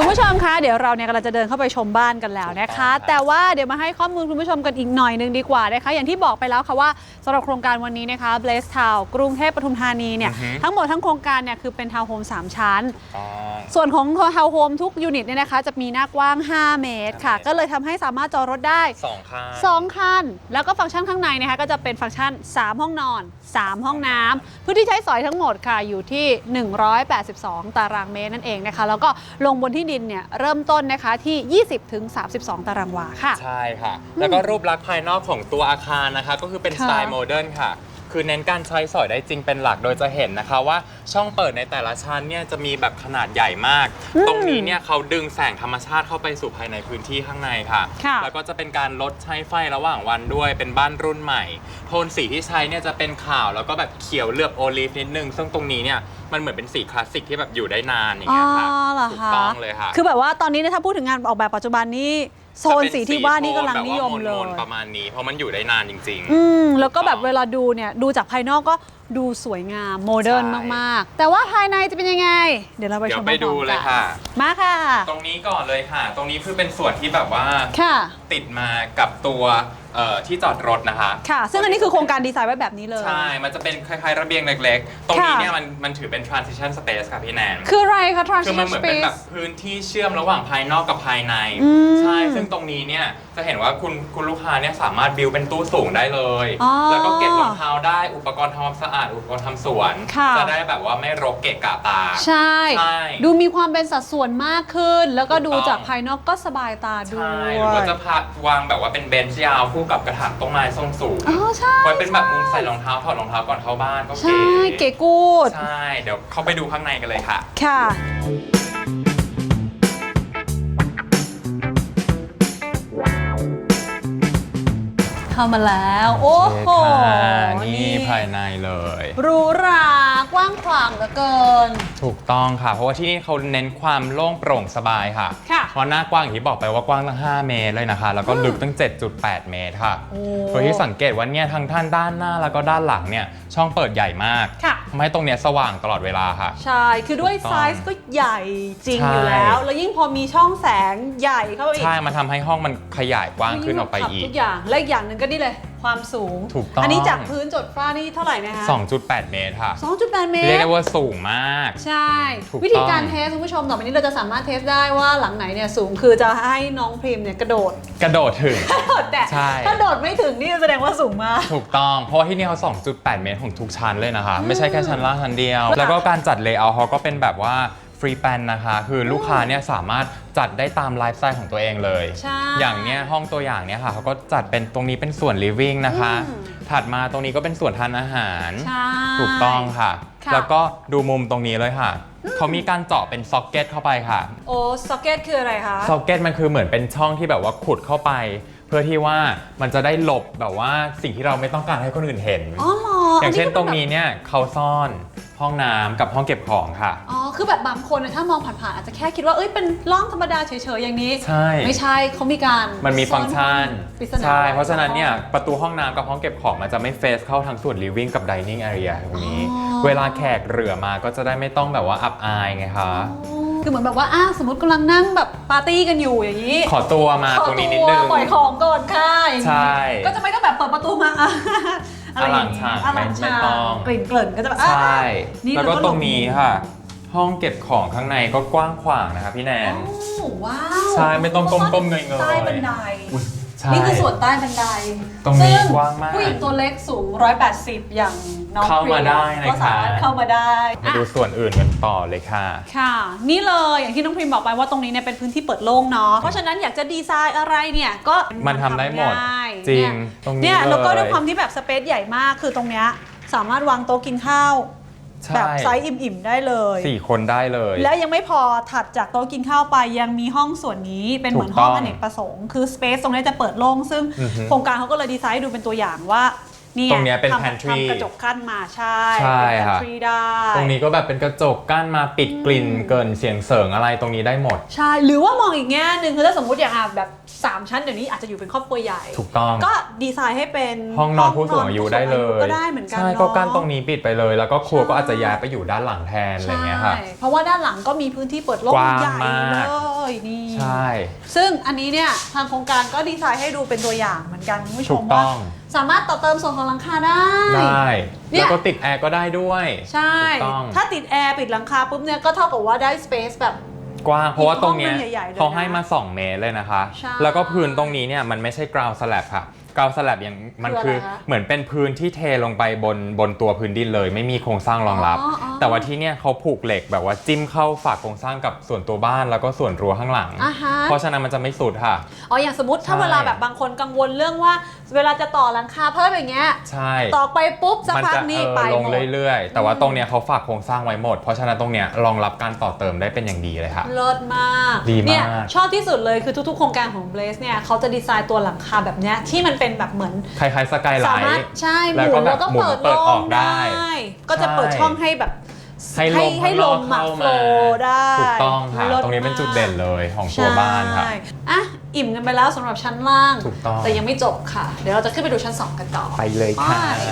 คุณผู้ชมคะเดี๋ยวเราเนี่ยกำลังจะเดินเข้าไปชมบ้านกันแล้วนะคะ แต่ว่าเดี๋ยวมาให้ข้อมูลคุณผู้ชมกันอีกหน่อยหนึงดีกว่านะคะอย่างที่บอกไปแล้วค่ะว่าสำหรับโครงการวันนี้นะคะ Blaze Town กรุงเทพปทุมธานีเนี่ยอือฮึ ทั้งหมดทั้งโครงการเนี่ยคือเป็นทาวน์โฮม3ชั้น อ๋อ ส่วนของทาวน์โฮมทุกยูนิตเนี่ยนะคะ จะมีหน้ากว้าง 5 เมตรค่ะ5เมตรก็เลยทำให้สามารถจอดรถได้ สองข้าง2คัน แล้วก็ฟังก์ชันข้างในนะคะก็จะเป็นฟังก์ชัน 3 ห้องนอน 3 ห้องน้ำพื้นที่ใช้สอยทั้งหมดค่ะอยู่ที่ 182 ตารางเมตรนั่นเองนะคะ แล้วก็ลงบนที่ดินเนี่ยเริ่มต้นนะคะที่ 20ถึง32 ตารางวาค่ะ ใช่ค่ะ แล้วก็รูปลักษณ์ภายนอกของตัวอาคารนะคะ ก็คือเป็นค่ะสไตล์โมเดิร์นค่ะ คือเน้นการใช้สอยได้จริงเป็นหลักโดยจะเห็นนะคะว่าช่องเปิดในแต่ละชั้นเนี่ยจะมีแบบขนาดใหญ่มากอืมตรงนี้เนี่ยเขาดึงแสงธรรมชาติเข้าไปสู่ภายในพื้นที่ข้างในค่ะ ค่ะแล้วก็จะเป็นการลดใช้ไฟระหว่างวันด้วยเป็นบ้านรุ่นใหม่ โทนสีที่ใช้เนี่ยจะเป็นขาวแล้วก็แบบเขียวเหลือบโอลีฟนิดนึง ซึ่งตรงนี้เนี่ยมันเหมือนเป็นสีคลาสสิกที่แบบอยู่ได้นานอย่างอ๋อเงี้ยค่ะเหรอถูกคะต้องเลยค่ะ คือแบบว่าตอนนี้เนี่ยถ้าพูดถึงงานออกแบบปัจจุบันนี้ โซนสีที่ว่านี่กำลังนิยมเลแบบยว่ามนๆประมาณนี้ เพราะมันอยู่ได้นานจริงๆอืมแล้วก็แบบเวลาดูเนี่ย ดูจากภายนอกก็ดูสวยงามโมเดิร์นใช่ มาก ๆ แต่ว่าภายในจะเป็นยังไง เดี๋ยวเราไปเดี๋ชยวมไปพร้อมๆดูเลยค่ะ กันมาค่ะ ตรงนี้ก่อนเลยค่ะ ตรงนี้คือเป็นส่วนที่แบบว่า ค่ะ ติดมากับตัว เอ่อที่จอดรถนะคะ ค่ะ ซึ่งอันนี้คือโครงการดีไซน์ไว้แบบนี้เลย ใช่ มันจะเป็นคล้ายๆระเบียงเล็ก ๆ ตรงนี้ค่ะเนี่ยมันมันถือเป็น transition space ค่ะพี่แนน คืออะไรคะ คือ transition มันเหมือนเป็นแบบ space พื้นที่เชื่อมระหว่างภายนอกกับภายใน อืมใช่ ซึ่งตรงนี้เนี่ยจะเห็นว่าคุณคุณลูกค้าเนี่ยสามารถบิวเป็นตู้สูงได้เลย อ๋อแล้วก็เก็บรองเท้าได้ อุปกรณ์ทำความสะอาด อุปกรณ์ทำสวน ค่ะ จะได้แบบว่าไม่รกเกะกะตา ใช่ ใช่ดูมีความเป็นสัดส่วนมากขึ้น แล้วก็ดูถูกต้อง จากภายนอกก็สบายตาด้วใช่ย หรือว่าจะพาวางแบบว่าเป็นเบนช์ยาวคู่กับกระถางต้นไม้ทรงสูงอ๋อใช่ไว้เป็นแบบมุมใส่รองเท้าถอดรองเท้าก่อนเข้าบ้านก็ใช่เก๋เก๋กูด ใช่ เดี๋ยวเข้าไปดูข้างในกันเลยค่ะ ค่ะ เข้ามาแล้ว โอ้โห นี่ภายในเลย หรูหรากว้างขวางเหลือเกินถูกต้องค่ะ เพราะว่าที่นี่เขาเน้นความโล่งโปร่งสบายค่ะ ค่ะเพราะหน้ากว้างอย่างที่บอกไปว่ากว้างตั้ง 5 เมตรเลยนะคะ แล้วก็ลึกตั้ง 7.8 เมตรค่ะโอ้โดยที่สังเกตว่าเนี่ยทั้งท่านด้านหน้าแล้วก็ด้านหลังเนี่ยช่องเปิดใหญ่มากค่ะ ทำให้ตรงเนี้ยสว่างตลอดเวลาค่ะ ใช่ คือด้วยถูกต้องไซส์ก็ใหญ่จริงใช่ อยู่แล้ว แล้วยิ่งพอมีช่องแสงใหญ่เข้าไปอีกใช่ มันทำให้ห้องมันขยายกว้างขึ้นออกไปอียิ่งกทุกอย่าง และอีกอย่างหนึ่งก็นี่เลยความสูง ถูกต้อง อันนี้จากพื้นจดฟ้านี่เท่าไหร่นะคะ2.8 เมตรค่ะ 2.8 เมเรียกตรได้ว่าสูงมาก ใช่ ถูกต้อง วิธีการเทสคุณผู้ชมต่อไปนี้เราจะสามารถเทสได้ว่าหลังไหนเนี่ยสูงคือจะให้น้องพริมเนี่ยกระโดด กระโดดถึง แต่ใช่ ถ้าโดดไม่ถึงนี่แสดงว่าสูงมาก ถูกต้อง เพราะว่าที่นี่เขา 2.8 เมตรของทุกชั้นเลยนะคะ ไม่ใช่แค่ชั้นล่างชั้นเดียว แล้วก็การจัดเลเยอร์เขาก็เป็นแบบว่า ฟรีแปนนะคะ คือลูกค้าเนี่ยสามารถจัดได้ตามไลฟ์สไตล์ของตัวเองเลย ใช่ อย่างเนี้ยห้องตัวอย่างเนี่ยค่ะเขาก็จัดเป็นตรงนี้เป็นส่วน living นะคะ อืม ถัดมาตรงนี้ก็เป็นส่วนทานอาหาร ใช่ ถูกต้องค่ะ ค่ะ แล้วก็ดูมุมตรงนี้เลยค่ะ เขามีการเจาะเป็นซ็อกเก็ตเข้าไปค่ะ โอ้ ซ็อกเก็ตคืออะไรคะ ซ็อกเก็ตมันคือเหมือนเป็นช่องที่แบบว่าขุดเข้าไป เพื่อที่ว่ามันจะได้หลบแบบว่าสิ่งที่เราไม่ต้องการให้คนอื่นเห็น อ๋อเหรออย่างเช่นก็ตป็รงนี้เนี่ยเขาซ่อนห้องน้ำกับห้องเก็บของค่ะ อ๋อ คือแบบบางคนเนี่ยถ้ามองผ่านๆอาจจะแค่คิดว่า เอ้ย เป็นร่องธรรมดาเฉยๆ อย่างนี้ ใช่ ไม่ใช่เขามีการมันมีฟังก์ชัน ปริศนาใช่ เพราะฉะนั้นเนี่ยประตูห้องน้ำกับห้องเก็บของมันจะไม่เฟสเข้าทางส่วน living กับ dining area ตรงนี้ อ๋อ เวลาแขกเหลือมาก็จะได้ไม่ต้องแบบว่าอับอายไงคะ คือเหมือนแบบว่าอ้าวสมมติกำลังนั่งแบบปาร์ตี้กันอยู่อย่างนี้ขอตัวมาตรงนี้นิดนึง ขอตัวปล่อยของก่อนค่ะอย่างนี้ใช่ก็จะไม่ต้องแบบเปิดประตูมาอะอะไรอย่างนี้อลังฉากอลังฉากไม่ไม่ต้อง กลิ่นเกลิ่นก็จะแบบใช่นี่แล้วก็เราก็ตรงนี้ค่ะ ห้องเก็บของข้างในก็กว้างขวางนะคะพี่แนน โอ้ว้าวใช่ไม่ต้องก้มๆเงยๆ ใต้บันได ใช่นี่คือส่วนใต้บันไดตรงนี้ซึ่กว้างมากผู้หญิงตัวเล็กสูง 180 อย่างน้องเข้ามาได้นะคะก็สามารถเข้ามาได้มาดูส่วนอื่นกันต่อเลยค่ะ ค่ะ นี่เลยอย่างที่น้องพิมบอกไปว่าตรงนี้เนี่ยเป็นพื้นที่เปิดโล่งเนาะเพราะฉะนั้นอยากจะดีไซน์อะไรเนี่ยก็มันทำได้หมดได้จริงเนี่ยตรงนี้เนี่ยแล้วก็เลย ด้วยความที่แบบสเปซใหญ่มากคือตรงเนี้ยสามารถวางโต๊ะกินข้าวใช่ แบบไซส์อิ่มๆได้เลย สี่คนได้เลย แล้วยังไม่พอถัดจากโต๊ะกินข้าวไปยังมีห้องส่วนนี้เป็นเหมือนห้องถูกต้องอเนกประสงค์ คือสเปซตรงนี้จะเปิดโล่งซึ่งอือฮึ โครงการเขาก็เลยดีไซน์ให้ดูเป็นตัวอย่างว่าเนี่ยตรงเนี้ยเป็นทำ pantry ทำกระจกกั้นมาใช่ใช่เป็น ค่ะ pantry ได้ ตรงนี้ก็แบบเป็นกระจกกั้นมาปิดกลิ่นเกินเสียงเสริงอะไรตรงนี้ได้หมด ใช่ หรือว่ามองอีกแง่หนึ่งคือถ้าสมมติอย่างอะแบบ 3 ชั้นเดี๋ยวนี้อาจจะอยู่เป็นครอบครัวใหญ่ ถูกต้อง ก็ดีไซน์ให้เป็นห้องนอนผู้สูงอายุได้เลย ก็ได้เหมือนกันใช่เนอะก็กั้นตรงนี้ปิดไปเลย แล้วก็ครัวใช่ก็อาจจะย้ายไปอยู่ด้านหลังแทนอะไรเงี้ยค่ะใช่เพราะว่าด้านหลังก็มีพื้นที่เปิดโล่งกว้างใหญ่มากเลยนี่ใช่ ซึ่งอันนี้เนี่ยทางโครงการก็ดีไซน์ให้ดูเป็นตัวอย่างเหมือนกันคุณผู้ชถูมกต้ว่าองสามารถต่อเติมส่วนของหลังคาได้ ได้เนี่ยแล้วก็ติดแอร์ก็ได้ด้วย ใช่ถูกต้องถ้าติดแอร์ปิดหลังคาปุ๊บเนี่ยก็เท่ากับว่าได้สเปซแบบ กว้างเพราะว่าตรงเนี้ยอีกห้องหนึ่งใหญ่ๆเลยนะเขาให้มา 2 เมตรเลยนะคะ ใช่แล้วก็พื้นตรงนี้เนี่ยมันไม่ใช่กราวสแลบค่ะกราวสแลบอย่างมันคือคืออะไรคะเหมือนเป็นพื้นที่เทลงไปบนบนตัวพื้นดินเลย ไม่มีโครงสร้างรองรับ อ๋ออ๋อ แต่ว่าที่เนี่ยเขาผูกเหล็กแบบว่าจิ้มเข้าฝากโครงสร้างกับส่วนตัวบ้านแล้วก็ส่วนรั้วข้างหลัง อ่าฮะ เพราะฉะนั้นมันจะไม่สุดค่ะ อ๋อ อย่างสมมติถ้าใช่เวลาแบบบางคนกังวลเรื่องว่า เวลาจะต่อหลังคาเพิ่มอย่างเงี้ยใช่ต่อไปปุ๊บสักมันพักจะนี่เออไปลงหมดเรื่อยๆ แต่ว่าตรงเนี้ยเขาฝากโครงสร้างไว้หมด เพราะฉะนั้นตรงเนี้ยรองรับการต่อเติมได้เป็นอย่างดีเลยค่ะ เลิศมากดีมาก เนี่ยชอบที่สุดเลยคือทุกๆ โครงการของ Blaze เนี่ยเขาจะดีไซน์ตัวหลังคาแบบเนี้ยที่มันเป็นแบบเหมือนคล้ายๆสกายไลสามารถท์ใช่หแล้วมุก็นแบบแล้วก็หมุนเปิดเปิดออกลมได้ ก็จะเปิดใช่ช่องให้แบบให้ลมให้ลมข้างนอกเข้าโฟมาล์ได้ถูกต้องค่ะลิศตรงนี้เป็นจุดเด่นเลยของตัวใช่บ้านค่ะอะ อิ่มกันไปแล้วสำหรับชั้นล่าง ถูกต้อง แต่ยังไม่จบค่ะ เดี๋ยวเราจะขึ้นไปดูชั้น 2 กันต่อ ไปเลยค่ะ ไป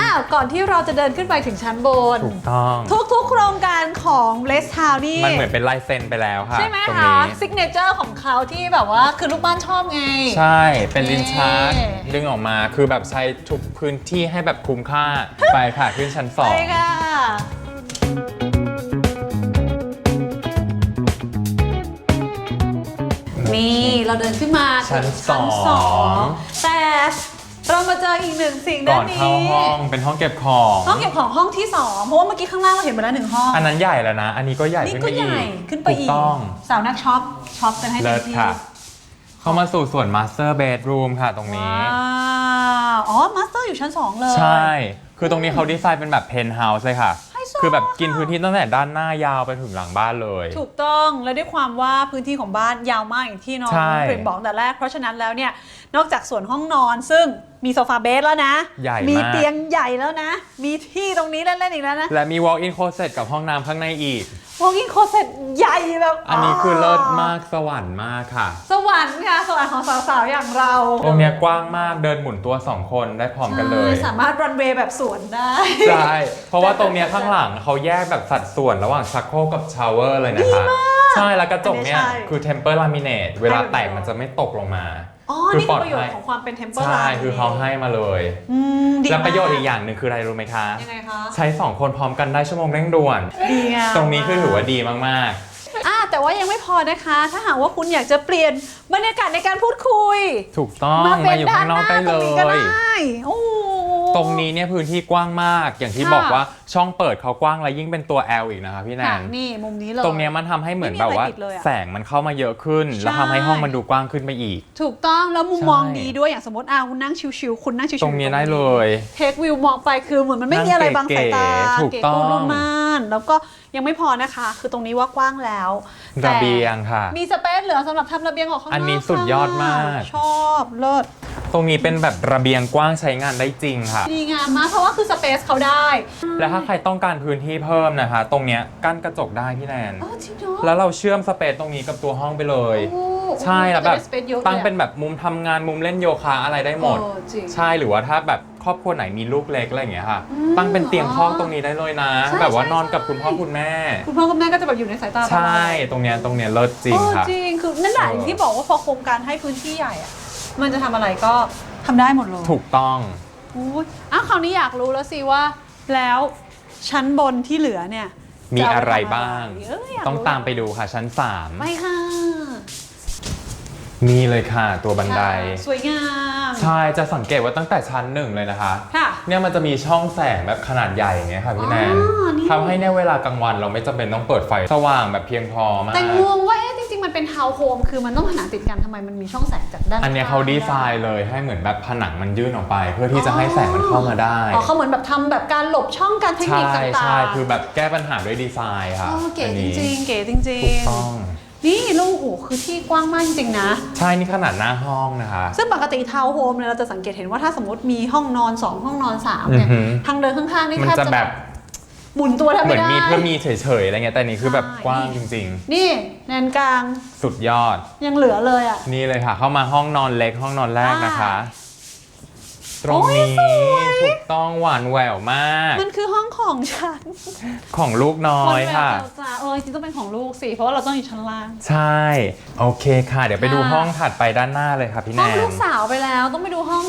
อ้าว ก่อนที่เราจะเดินขึ้นไปถึงชั้นบน ถูกต้อง ทุกๆ โครงการของ b l e s s Town นี่ มันเหมือนเป็นลายเซ็นไปแล้วค่ะใช่ไหมตรงคะนี้ซิกเนเจอร์ของเขาที่แบบว่าคือลูกบ้านชอบไง ใช่เป็นลิ้นชักนี่ดึงออกมาคือแบบใช้ทุก พื้นที่ให้แบบคุ้มค่า ไปค่ะขึ้นชั้นสอไปงค่ะ นี่เราเดินขึ้นมาชั้นถึงสอง สองแต่เรามาเจออีกหนึ่งสิ่งก่ด้าอนนนี้เข้าห้องเป็นห้องเก็บของ ห้องเก็บของห้องที่สองเพราะว่าเมื่อกี้ข้างล่างเราเห็นไปแล้วหนึ่งห้อง อันนั้นใหญ่แล้วนะ อันนี้ก็ใหญ่นี่ขึ้นก็ไปใหอีญ่กขึ้นไปถูอีกกต้อง สาวนักช็อปช็อปกันให้เต็เลิมศที่ค่ะ เข้ามาสู่ส่วน Master Bedroom ค่ะตรงนี้ ว้าว อ๋อมาสเตอร์อยู่ชั้นสองเลย ใช่ คือตรงนี้เขาดีไซน์เป็นแบบเพนท์เฮาส์เลยค่ะ ไฮโซ คือแบบกินพื้นที่ตั้งแต่ด้านหน้ายาวไปถึงหลังบ้านเลย ถูกต้องและด้วยความว่าพื้นที่ของบ้านยาวมากอย่างที่น้องใช่เพลงบอกแต่แรก เพราะฉะนั้นแล้วเนี่ยนอกจากส่วนห้องนอนซึ่ง มีโซฟาเบสแล้วนะ ใหญ่มีมากเตียงใหญ่แล้วนะ มีที่ตรงนี้เล่นๆอีกแล้วนะ และมี walk-in closet กับห้องน้ำข้างในอีก walk-in closet ใหญ่แบบอันนี้คือเลิศมากสวรรค์มากค่ะสวรรค์ค่ะสวรรค์ของสาวๆอย่างเราตรงเนี้ยกว้างมากเดินหมุนตัว 2 คนได้พร้อมกันเลยใช่สามารถรันเวย์แบบสวนได้ ใช่ เพราะว่าตรงเนี้ยข้างหลังเขาแยกแบบสัดส่วนระหว่างชักโครกกับชาวเวอร์เลยนะคะ ใช่แล้วกระจกเนี่ยอันนี้ใช่คือ temper laminate เวลาแตกมันจะไม่ตกลงมา อ๋อคืนี่ปคืลอดประโยชภัน์ของความเป็น temper ใช่ line คือเขาให้มาเลย อืมดีและประโยชน์มากอีกอย่างหนึ่งคืออะไรรู้ไหมคะ ยังไงคะ ใช้2คนพร้อมกันได้ชั่วโมงเร่งด่วน ดีงามตรงนี้คือถือว่าดีมากอ่าแต่ว่ายังไม่พอนะคะ ถ้าหากว่าคุณอยากจะเปลี่ยนบรรยากาศในการพูดคุย ๆ ถูกต้องมาเป็มานอยู่ด้าข้านงนหอกน้าได้ตเลรงนี้ก็ย ได้ โอ้โห ตรงนี้เนี่ยพื้นที่กว้างมาก อย่างที่ค่ะ บอกว่าช่องเปิดเขากว้างและยิ่งเป็นตัว L อีกนะคะพี่แนค่ะน นี่มุมนี้เลย ตรงเนี้ยมันทำให้เหมือนไม่มีแบบว่า อะไรปิดเลยอะแสงมันเข้ามาเยอะขึ้นแล้วทำให้ห้องมันดูกว้างขึ้นไปอีก ถูกต้องแล้วมุมใช่ มองดีด้วยอย่างสมมติอ่าคุณนั่งชิวๆคุณนั่งชิวๆตรงนี้ได้เลย เทควิวมองไปคือเหมือนมันไม่มีอะไรบังสายตานั่งเก๋ๆถูกต้องเรุ่มม่านแล้วก็ยังไม่พอนะคะ คือตรงนี้ว่ากว้างแล้วแต่ระเบียงค่ะ มีสเปซเหลือสำหรับทำระเบียงออกข้างนอกอันนี้สุดยอดมาก ชอบเลิศตรงนี้เป็นแบบระเบียงกว้างใช้งานได้จริงค่ะ ดีงามมากเพราะว่าคือสเปซเขาได้ และถ้าใครต้องการพื้นที่เพิ่มนะคะ ตรงเนี้ยกั้นกระจกได้พี่แนน อ๋อจริงเหรอแล้วเราเชื่อมสเปซตรงนี้กับตัวห้องไปเลย โอ้ ใช่แล้วแบบ จะได้ space เยอะลยอะตั้งเป็นแบบมุมทำงานมุมเล่นโยคะอะไรได้หมด เออจริง ใช่หรือว่าถ้าแบบครอบครัวไหนมีลูกเล็กอะไรอย่างเงี้ยค่ะ อืมตั้งเป็นเตียงคอกตรงนี้ได้เลยนะ ใช่แบบว่าใช่นอนกับใช่คุณพ่อคุณแม่ คุณพ่อคุณแม่ก็จะแบบอยู่ในสายตาตลอดใช่ตรงเนี้ยตรงเนี้ยเลิศจริงเออค่ะ จริงคือนั่นแหละเอออ อย่างที่บอกว่าพอโครงการให้พื้นที่ใหญ่อะมันจะทำอะไรก็ทำได้หมดเลยถูกต้อง อุ๊ยอ้าวคราวนี้อยากรู้แล้วสิว่าแล้วชั้นบนที่เหลือเนี่ยมีจเาปอะไรทำบ้าง เยากต้องรู้ตามไปดูค่ะชั้นไปค่ะ นี่เลยค่ะตัวบันไดค่ะสวยงาม ใช่จะสังเกตว่าตั้งแต่ชั้นหนึ่งเลยนะคะค่ะเนี่ยมันจะมีช่องแสงแบบขนาดใหญ่อย่างเงี้ยค่ะพี่แนนอ๋อนี่ ทำให้เนี่ยเวลากลางวันเราไม่จำเป็นต้องเปิดไฟสว่างแบบเพียงพอมาก แต่งงว่าเอ๊ะจริงๆ มันเป็นทาวน์โฮมคือมันต้องผนังติดกันทำไมมันมีช่องแสงจากด้านอันเนี้ยเขาดีไซน์เลยให้เหมือนแบบผนังมันยื่นออกไป เพื่อที่จะให้แสงมันเข้ามาได้ อ๋อเขาเหมือนแบบทำแบบการหลบช่องการเทคนิใช่คต่างๆใช่คือแบบแก้ปัญหาด้วยดีไซน์ค่ะอ๋อเก๋อันจนี้ริงๆ เก๋จริงถูกต้อง ๆนี่ลูกโอ้โหคือที่กว้างมากจริงๆนะ ใช่นี่ขนาดหน้าห้องนะคะ ซึ่งปกติทาวน์โฮมเนี่ยเราจะสังเกตเห็นว่าถ้าสมมติมีห้องนอน 2 ห้องนอน3เนี่ยอือหือ ทางเดินข้างๆนี่มันแทบจะจะแบแบบบหมุนตัวแทบเหมืไม่อนได้ มีเพื่อมีเฉยๆอะไรเงี้ยแต่อันนี่คือแบบใช่ กว้างจริง นี่แนนกลางๆ สุดยอด ยังเหลือเลยอะ นี่เลยค่ะ เข้ามาห้องนอนเล็กห้องนอนแรกนะคะ ตรงโอ้ยนี้สวย ถูกต้องหวานแหววมาก มันคือห้องของฉันของลูกน้อยค่ะนแบบจ้าเออจริงๆต้องเป็นของลูกสิ เพราะว่าเราต้องอยู่ชั้นล่างใช่ โอเคค่ะ เดี๋ยวไปดูค่ะห้องถัดไปด้านหน้าเลยค่ะพี่แนห้องนลูกสาวไปแล้วต้องไปดูห้อง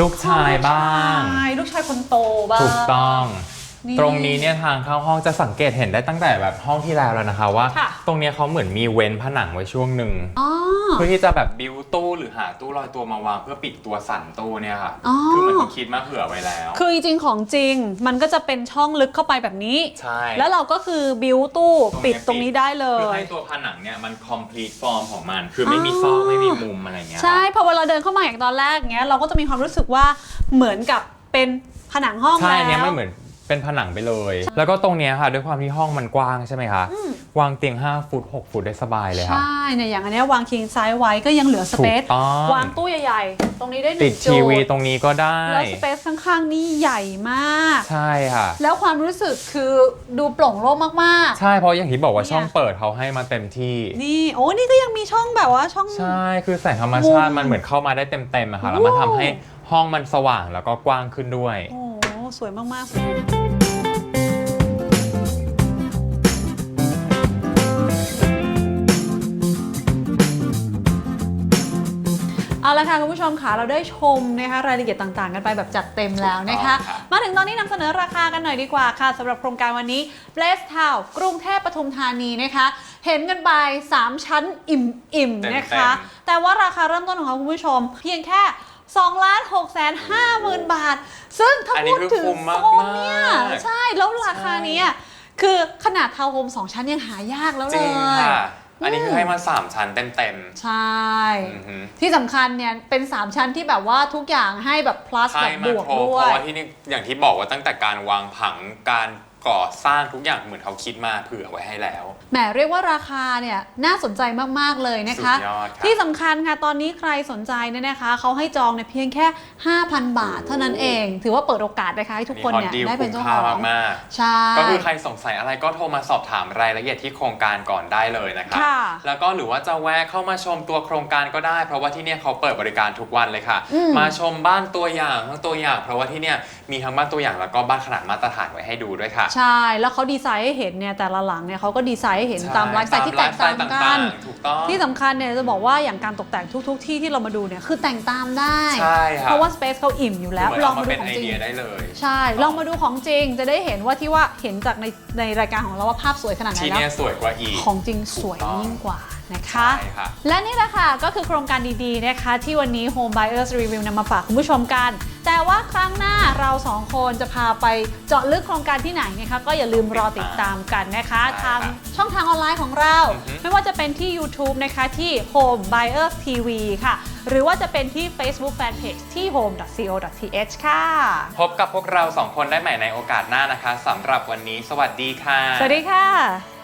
ลูกชายบ้างใช่ลูกชายคนโตบ้าง ถูกต้องนี่ ตรงนี้เนี่ยทางเข้าห้องจะสังเกตเห็นได้ตั้งแต่แบบห้องที่แล้วแล้วนะคะว่า ค่ะตรงเนี้ยเขาเหมือนมีเว้นผนังไว้ช่วงหนึ่งอ๋อ เพื่อที่จะแบบบิวตู้หรือหาตู้ลอยตัวมาวางเพื่อปิดตัวสั่นตู้เนี่ยค่ะ อ๋อ คือเหมือนเขาคิดมาเผื่อไว้แล้ว คือจริงๆของจริง มันก็จะเป็นช่องลึกเข้าไปแบบนี้ ใช่ แล้วเราก็คือบิวตู้ตรงเนี้ยปิดตรงนี้ได้เลเพื่อย ให้ตัวผนังเนี่ยมัน complete form ของมัน คือไม่มีอ๋อซอกไม่มีมุมอะไรเงี้ยใช่พอเวลาเดินเข้ามาอย่างตอนแรกเงี้ยเราก็จะมีความรู้สึกว่าเหมือนกับเป็นผนังห้องใช่แล้ว อันเนี้ยมันเหมือน เป็นผนังไปเลย แล้วก็ตรงเนี้ยค่ะ ด้วยความที่ห้องมันกว้างใช่ไหมคะ อืม วางเตียง 5 ฟุต 6 ฟุตได้สบายเลยค่ะ ใช่เนี่ยอย่างอันเนี้ยวางคิงไซส์ไว้ก็ยังเหลือสเปซถูกต้อง วางตู้ใหญ่ๆ ตรงนี้ได้หนึ่งติดจุทีวีตรงนี้ก็ได้ แล้วสเปซข้างๆ นี่ใหญ่มาก ใช่ค่ะ แล้วความรู้สึกคือดูโปร่งโล่งมาก ใช่เพราะอย่างที่บอกว่าเนี่ยช่องเปิดเขาให้มาเต็มที่ ๆ นี่โอ้นี่ก็ยังมีช่องแบบว่าช่อง ใช่ คือแสงธรรมชาติมุมมันเหมือนเข้ามาได้เต็มๆอะค่ะ แล้วมันโอ้ ทำให้ห้องมันสว่างแล้วก็กว้างขึ้นด้วย โอ้โห สวยมากๆสวยเอาละค่ะคุณผู้ชมค่ะเราได้ชมนะคะรายละเอียดต่างๆ กันไปแบบจัดเต็มแล้วนะคะถูกต้องครับมาถึงตอนนี้นำเสนอราคากันหน่อยดีกว่าค่ะสำหรับโครงการวันนี้ Place Town กรุงเทพปทุมธานีนะคะ เห็นกันไป 3 ชั้นอิ่มๆนะคะ แต่ว่าราคาเริ่มต้นของเขาคุณผู้ชม เพียงแค่ 2ล้าน6แสน5หมื่นบาท ซึ่งถ้าอันนี้พูดคือถึงคุ้มโซมากนเนี่ยๆ ใช่แล้วราคาเนี้ยคือขนาดทาวน์โฮม2ชั้นยังหายากแล้วจเลริงย ค่ะ อันนี้คือให้มา3ชั้นเต็มใช่ ๆอือหือที่สำคัญเนี่ยเป็น 3 ชั้นที่แบบว่าทุกอย่างให้แบบ plus ให้แบบบมาวกครบด้เพวยราะว่าที่นี่อย่างที่บอกว่าตั้งแต่การวางผังการ ก่อสร้างทุกอย่างเหมือนเขาคิดมาเผื่อไว้ให้แล้ว แหมเรียกว่าราคาเนี่ยน่าสนใจมาก ๆ เลยนะคะ สุดยอดครับที่สำคัญค่ะ ตอนนี้ใครสนใจเนี่ยนะคะ เขาให้จองเนี่ยเพียงแค่ 5,000 บาทเท่านั้นเอง ถือว่าเปิดโอกาสนะคะให้ทุกคนเนี่ยมีฮอตดีลได้เป็นคุ้มเจ้าค่าของมากใช่ๆก็คือใครสงสัยอะไรก็โทรมาสอบถามรายละเอียดที่โครงการก่อนได้เลยนะคะค่ะแล้วก็หรือว่าจะแวะเข้ามาชมตัวโครงการก็ได้ เพราะว่าที่เนี่ยเขาเปิดบริการทุกวันเลยค่ะ อืมมาชมบ้านตัวอย่างทั้งตัวอย่าง เพราะว่าที่เนี่ย มีทั้งบ้านตัวอย่างแล้วก็บ้านขนาดมาตรฐานไว้ให้ดูด้วยค่ะ ใช่ แล้วเขาดีไซน์ให้เห็นเนี่ยแต่ละหลังเนี่ยเขาก็ดีไซน์ให้เห็นใช่ตามไลฟ์สไตล์ที่แตกต่างไลฟ์สไตล์กัต่านงๆถูกต้อง ที่สำคัญเนี่ยจะบอกว่าอย่างการตกแต่งทุก ๆ ที่ที่เรามาดูเนี่ยคือแต่งตามได้ ใช่ค่ะเพราะว่าสเปซเขาอิ่มอยู่แล้วเหมือนลองเอามามาดูเป็นของไอจริง เดียได้เลย ใช่ ลองมาดูของจริงจะได้เห็นว่าที่ว่าเห็นจากในในรายการของเราว่าภาพสวยขนาดไหนที่แล้วเนี่ยสวยกว่าอีก ของจริงสวยถูกต้องยิ่งกว่า นะคะ ใช่ค่ะ และนี่แหละค่ะก็คือโครงการดีๆนะคะ ที่วันนี้ Home Buyers Review นำมาฝากคุณผู้ชมกัน แต่ว่าครั้งหน้าเราสองคนจะพาไปเจาะลึกโครงการที่ไหนนะคะก็อย่าลืมรอติดตามกันนะคะ ใช่ทางครับช่องทางออนไลน์ของเรา อือฮึ ไม่ว่าจะเป็นที่ YouTube นะคะที่ Home Buyers TV ค่ะ หรือว่าจะเป็นที่ Facebook Fanpage ที่ home.co.th ค่ะ พบกับพวกเราสองคนได้ใหม่ในโอกาสหน้านะคะสำหรับวันนี้ สวัสดีค่ะ สวัสดีค่ะ